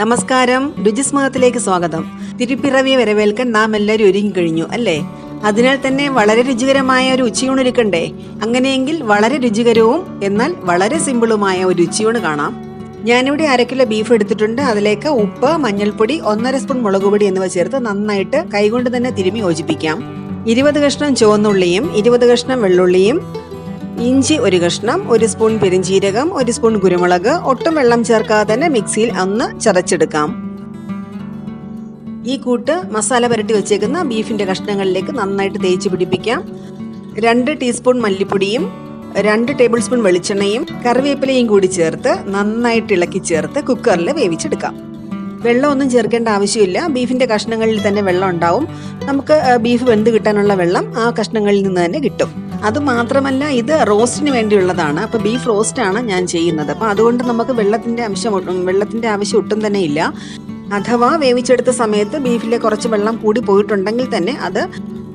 നമസ്കാരം. രുചിസ്മൃതത്തിലേക്ക് സ്വാഗതം. തിരുപ്പിറവിയെ വരവേൽക്കാൻ നാം എല്ലാവരും ഒരുങ്ങി കഴിഞ്ഞു അല്ലേ? അതിനാൽ തന്നെ വളരെ രുചികരമായ ഒരു ഉച്ചയൂണ് ഉച്ചയൂണൊരുക്കണ്ടേ അങ്ങനെയെങ്കിൽ വളരെ രുചികരവും എന്നാൽ വളരെ സിമ്പിളുമായ ഒരു ഉച്ചയൂണ് കാണാം. ഞാനിവിടെ അര കിലോ ബീഫ് എടുത്തിട്ടുണ്ട്. അതിലേക്ക് ഉപ്പ് മഞ്ഞൾപ്പൊടി ഒന്നര സ്പൂൺ മുളക് പൊടി എന്നിവ ചേർത്ത് നന്നായിട്ട് കൈകൊണ്ട് തന്നെ തിരുമി യോജിപ്പിക്കാം. ഇരുപത് കഷ്ണം ചുവന്നുള്ളിയും ഇരുപത് കഷ്ണം വെള്ളുള്ളിയും ഇഞ്ചി ഒരു കഷ്ണം ഒരു സ്പൂൺ പെരിഞ്ചീരകം ഒരു സ്പൂൺ കുരുമുളക് ഒട്ടും വെള്ളം ചേർക്കാതെ തന്നെ മിക്സിയിൽ ഒന്ന് ചതച്ചെടുക്കാം. ഈ കൂട്ട് മസാല പുരട്ടി വെച്ചേക്കുന്ന ബീഫിന്റെ കഷ്ണങ്ങളിലേക്ക് നന്നായിട്ട് തേച്ച് പിടിപ്പിക്കാം. രണ്ട് ടീസ്പൂൺ മല്ലിപ്പൊടിയും രണ്ട് ടേബിൾ സ്പൂൺ വെളിച്ചെണ്ണയും കറിവേപ്പിലയും കൂടി ചേർത്ത് നന്നായിട്ട് ഇളക്കി ചേർത്ത് കുക്കറിൽ വേവിച്ചെടുക്കാം. വെള്ളം ഒന്നും ചേർക്കേണ്ട ആവശ്യമില്ല. ബീഫിന്റെ കഷ്ണങ്ങളിൽ തന്നെ വെള്ളം ഉണ്ടാവും. നമുക്ക് ബീഫ് വെന്ത് കിട്ടാനുള്ള വെള്ളം ആ കഷ്ണങ്ങളിൽ നിന്ന് തന്നെ കിട്ടും. അത് മാത്രമല്ല ഇത് റോസ്റ്റിന് വേണ്ടിയുള്ളതാണ്. അപ്പോൾ ബീഫ് റോസ്റ്റ് ആണ് ഞാൻ ചെയ്യുന്നത്. അപ്പോൾ അതുകൊണ്ട് നമുക്ക് വെള്ളത്തിന്റെ അംശം വെള്ളത്തിന്റെ ആവശ്യം ഒട്ടും തന്നെ ഇല്ല. അഥവാ വേവിച്ചെടുത്ത സമയത്ത് ബീഫിലെ കുറച്ച് വെള്ളം കൂടി പോയിട്ടുണ്ടെങ്കിൽ തന്നെ അത്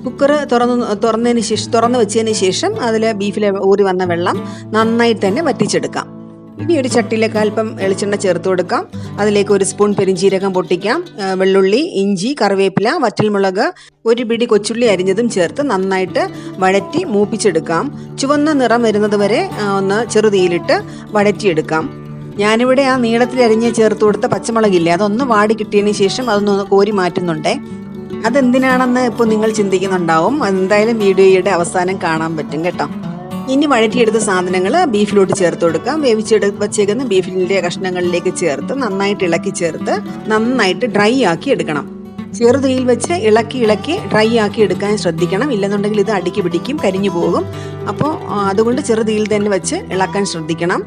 കുക്കർ തുറന്ന് തുറന്നതിന് ശേഷം തുറന്ന് വെച്ചതിന് ശേഷം അതിൽ ബീഫിലെ ഊറി വന്ന വെള്ളം നന്നായിട്ട് തന്നെ വറ്റിച്ചെടുക്കാം. ഇനി ഒരു ചട്ടിയിലേക്ക് അല്പം വെളിച്ചെണ്ണ ചേർത്ത് കൊടുക്കാം. അതിലേക്ക് ഒരു സ്പൂൺ പെരിഞ്ചീരകം പൊട്ടിക്കാം. വെള്ളുള്ളി ഇഞ്ചി കറിവേപ്പില വറ്റൽമുളക് ഒരു പിടി കൊച്ചുള്ളി അരിഞ്ഞതും ചേർത്ത് നന്നായിട്ട് വഴറ്റി മൂപ്പിച്ചെടുക്കാം. ചുവന്ന നിറം വരുന്നത് വരെ ഒന്ന് ചെറുതീയിലിട്ട് വഴറ്റിയെടുക്കാം. ഞാനിവിടെ ആ നീളത്തിൽ അരിഞ്ഞ് ചേർത്ത് കൊടുത്ത പച്ചമുളകില്ലേ അതൊന്ന് വാടി കിട്ടിയതിന് ശേഷം അതൊന്ന് കോരി മാറ്റുന്നുണ്ടേ. അതെന്തിനാണെന്ന് ഇപ്പോൾ നിങ്ങൾ ചിന്തിക്കുന്നുണ്ടാവും. എന്തായാലും വീഡിയോയുടെ അവസാനം കാണാൻ പറ്റും കേട്ടോ. ഇനി വഴറ്റിയെടുത്ത സാധനങ്ങൾ ബീഫിലോട്ട് ചേർത്ത് കൊടുക്കാം. വേവിച്ചെടു വച്ചേക്കുന്ന ബീഫിന്റെ കഷ്ണങ്ങളിലേക്ക് ചേർത്ത് നന്നായിട്ട് ഇളക്കി ചേർത്ത് നന്നായിട്ട് ഡ്രൈ ആക്കി എടുക്കണം. ചെറുതീയിൽ വെച്ച് ഇളക്കി ഇളക്കി ഡ്രൈ ആക്കി എടുക്കാൻ ശ്രദ്ധിക്കണം. ഇല്ലെന്നുണ്ടെങ്കിൽ ഇത് അടുക്കി പിടിക്കും കരിഞ്ഞു പോകും. അപ്പോൾ അതുകൊണ്ട് ചെറുതീയിൽ തന്നെ വെച്ച് ഇളക്കാൻ ശ്രദ്ധിക്കണം.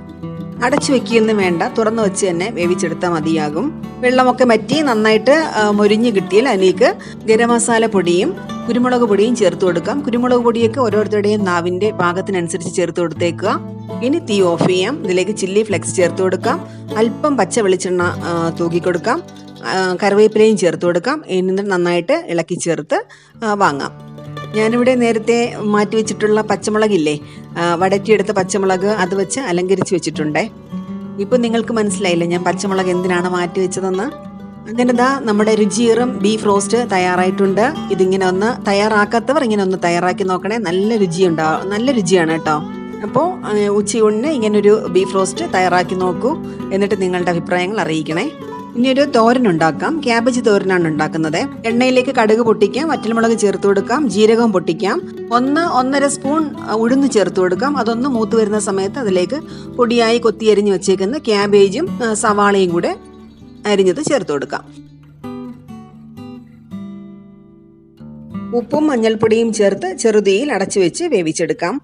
അടച്ചു വെക്കുകയൊന്നും വേണ്ട. തുറന്നു വെച്ച് തന്നെ വേവിച്ചെടുത്താൽ മതിയാകും. വെള്ളമൊക്കെ മറ്റി നന്നായിട്ട് മൊരിഞ്ഞ് കിട്ടിയാൽ അതിലേക്ക് ഗരം മസാല പൊടിയും കുരുമുളക് പൊടിയും ചേർത്ത് കൊടുക്കാം. കുരുമുളക് പൊടിയൊക്കെ ഓരോരുത്തരുടെയും നാവിന്റെ പാകത്തിനനുസരിച്ച് ചേർത്ത് കൊടുത്തേക്കുക. ഇനി തീ ഓഫ് ചെയ്യാം. ഇതിലേക്ക് ചില്ലി ഫ്ലെക്സ് ചേർത്ത് കൊടുക്കാം. അല്പം പച്ച വെളിച്ചെണ്ണ തൂക്കി കൊടുക്കാം. കറിവേപ്പിലയും ചേർത്ത് കൊടുക്കാം. എന്നിട്ട് നന്നായിട്ട് ഇളക്കി ചേർത്ത് വാങ്ങാം. ഞാനിവിടെ നേരത്തെ മാറ്റി വെച്ചിട്ടുള്ള പച്ചമുളകില്ലേ? വടറ്റിയെടുത്ത പച്ചമുളക് അത് വെച്ച് അലങ്കരിച്ച് വെച്ചിട്ടുണ്ടേ. ഇപ്പം നിങ്ങൾക്ക് മനസ്സിലായില്ലേ ഞാൻ പച്ചമുളക് എന്തിനാണ് മാറ്റി വെച്ചതെന്ന്? അങ്ങനെ ദാ നമ്മുടെ രുചിയേറും ബീഫ് റോസ്റ്റ് തയ്യാറായിട്ടുണ്ട്. ഇതിങ്ങനെ ഒന്ന് തയ്യാറാക്കാത്തവർ ഇങ്ങനെ ഒന്ന് തയ്യാറാക്കി നോക്കണേ. നല്ല രുചി രുചിയുണ്ടാവും നല്ല രുചിയാണ് കേട്ടോ. അപ്പോൾ ഉച്ചയൂണിന് ഇങ്ങനൊരു ബീഫ് റോസ്റ്റ് തയ്യാറാക്കി നോക്കൂ. എന്നിട്ട് നിങ്ങളുടെ അഭിപ്രായങ്ങൾ അറിയിക്കണേ. ഇനി ഒരു തോരൻ ഉണ്ടാക്കാം. ക്യാബേജ് തോരനാണ് ഉണ്ടാക്കുന്നത്. എണ്ണയിലേക്ക് കടുക് പൊട്ടിക്കാം വറ്റൽമുളക് ചേർത്ത് കൊടുക്കാം ജീരകം പൊട്ടിക്കാം. ഒന്ന് ഒന്നര സ്പൂൺ ഉഴുന്ന് ചേർത്ത് കൊടുക്കാം. അതൊന്ന് മൂത്ത് വരുന്ന സമയത്ത് അതിലേക്ക് പൊടിയായി കൊത്തിയരിഞ്ഞ് വെച്ചേക്കുന്ന ക്യാബേജും സവാളയും കൂടെ അരിഞ്ഞത് ചേർത്ത് കൊടുക്കാം. ഉപ്പും മഞ്ഞൾപ്പൊടിയും ചേർത്ത് ചെറുതീയിൽ അടച്ചു വെച്ച് വേവിച്ചെടുക്കാം.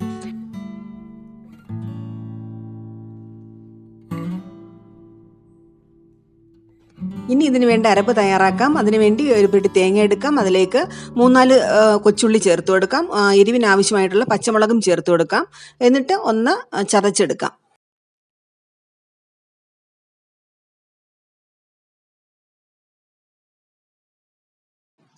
ഇനി ഇതിന് വേണ്ട അരപ്പ് തയ്യാറാക്കാം. അതിനുവേണ്ടി ഒരു പിടി തേങ്ങ എടുക്കാം. അതിലേക്ക് മൂന്നാൽ കൊച്ചുള്ളി ചേർത്ത് കൊടുക്കാം. എരിവിനാവശ്യമായിട്ടുള്ള പച്ചമുളകും ചേർത്ത് കൊടുക്കാം. എന്നിട്ട് ഒന്ന് ചതച്ചെടുക്കാം.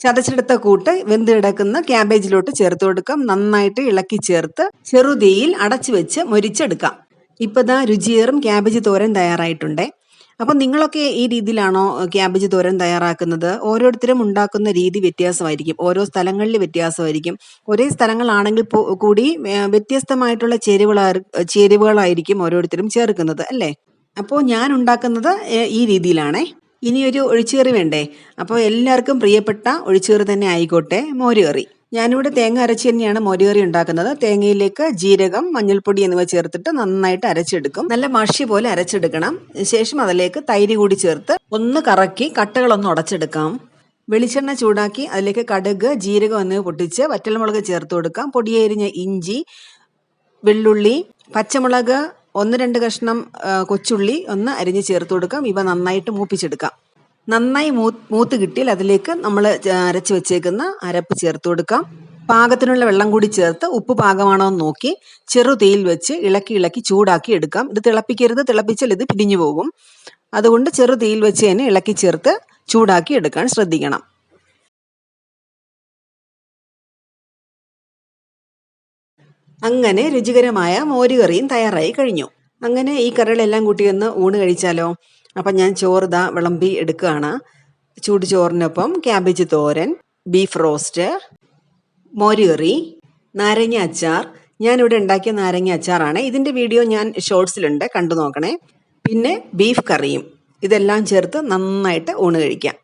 ചതച്ചെടുത്ത കൂട്ട് വെന്ത് കിടക്കുന്ന ക്യാബേജിലോട്ട് ചേർത്ത് കൊടുക്കാം. നന്നായിട്ട് ഇളക്കി ചേർത്ത് ചെറുതീയിൽ അടച്ചു വെച്ച് മൊരിച്ചെടുക്കാം. ദാ രുചിയേറും ക്യാബേജ് തോരൻ തയ്യാറായിട്ടുണ്ട്. അപ്പം നിങ്ങളൊക്കെ ഈ രീതിയിലാണോ ക്യാബേജ് തോരൻ തയ്യാറാക്കുന്നത്? ഓരോരുത്തരും ഉണ്ടാക്കുന്ന രീതി വ്യത്യാസമായിരിക്കും. ഓരോ സ്ഥലങ്ങളിൽ വ്യത്യാസമായിരിക്കും. ഒരേ സ്ഥലങ്ങളാണെങ്കിൽ കൂടി വ്യത്യസ്തമായിട്ടുള്ള ചേരുവകളാ ചേരുവകളായിരിക്കും ഓരോരുത്തരും ചേർക്കുന്നത് അല്ലേ? അപ്പോൾ ഞാൻ ഉണ്ടാക്കുന്നത് ഈ രീതിയിലാണേ. ഇനി ഒരു ഒഴിച്ചുകറി വേണ്ടേ? അപ്പോൾ എല്ലാവർക്കും പ്രിയപ്പെട്ട ഒഴിച്ചുകറി തന്നെ ആയിക്കോട്ടെ മോരുകറി. ഞാനിവിടെ തേങ്ങ അരച്ച് തന്നെയാണ് മോരുകറി ഉണ്ടാക്കുന്നത്. തേങ്ങയിലേക്ക് ജീരകം മഞ്ഞൾപ്പൊടി എന്നിവ ചേർത്തിട്ട് നന്നായിട്ട് അരച്ചെടുക്കും. നല്ല മഷി പോലെ അരച്ചെടുക്കണം. ശേഷം അതിലേക്ക് തൈര് കൂടി ചേർത്ത് ഒന്ന് കറക്കി കട്ടകളൊന്ന് ഉടച്ചെടുക്കാം. വെളിച്ചെണ്ണ ചൂടാക്കി അതിലേക്ക് കടുക് ജീരകം എന്നിവ പൊട്ടിച്ച് വറ്റൽമുളക് ചേർത്ത് കൊടുക്കാം. പൊടിയരിഞ്ഞ ഇഞ്ചി വെള്ളുള്ളി പച്ചമുളക് ഒന്ന് രണ്ട് കഷ്ണം കൊച്ചുള്ളി ഒന്ന് അരിഞ്ഞ് ചേർത്ത് കൊടുക്കാം. ഇവ നന്നായിട്ട് മൂപ്പിച്ചെടുക്കാം. നന്നായി മൂത്ത് കിട്ടിയാൽ അതിലേക്ക് നമ്മൾ അരച്ച് വെച്ചേക്കുന്ന അരപ്പ് ചേർത്ത് കൊടുക്കാം. പാകത്തിനുള്ള വെള്ളം കൂടി ചേർത്ത് ഉപ്പ് പാകമാണോ എന്ന് നോക്കി ചെറു തീയിൽ വെച്ച് ഇളക്കി ഇളക്കി ചൂടാക്കി എടുക്കാം. ഇത് തിളപ്പിക്കരുത്. തിളപ്പിച്ചാൽ ഇത് പിരിഞ്ഞു പോകും. അതുകൊണ്ട് ചെറു തീയിൽ വെച്ച് തന്നെ ഇളക്കി ചേർത്ത് ചൂടാക്കി എടുക്കാൻ ശ്രദ്ധിക്കണം. അങ്ങനെ രുചികരമായ മോരുകറിയും തയ്യാറായി കഴിഞ്ഞു. അങ്ങനെ ഈ കറികളെല്ലാം കൂട്ടി ഒന്ന് ഊണ് കഴിച്ചാലോ? അപ്പം ഞാൻ ചോറ് ദാ വിളമ്പി എടുക്കുകയാണ്. ചൂട് ചോറിനൊപ്പം ക്യാബേജ് തോരൻ ബീഫ് റോസ്റ്റ് മോരുകറി നാരങ്ങ അച്ചാർ. ഞാനിവിടെ ഉണ്ടാക്കിയ നാരങ്ങ അച്ചാറാണ്. ഇതിന്റെ വീഡിയോ ഞാൻ ഷോർട്സിലുണ്ട് കണ്ടു നോക്കണേ. പിന്നെ ബീഫ് കറിയും. ഇതെല്ലാം ചേർത്ത് നന്നായിട്ട് ഊണ് കഴിക്കാം.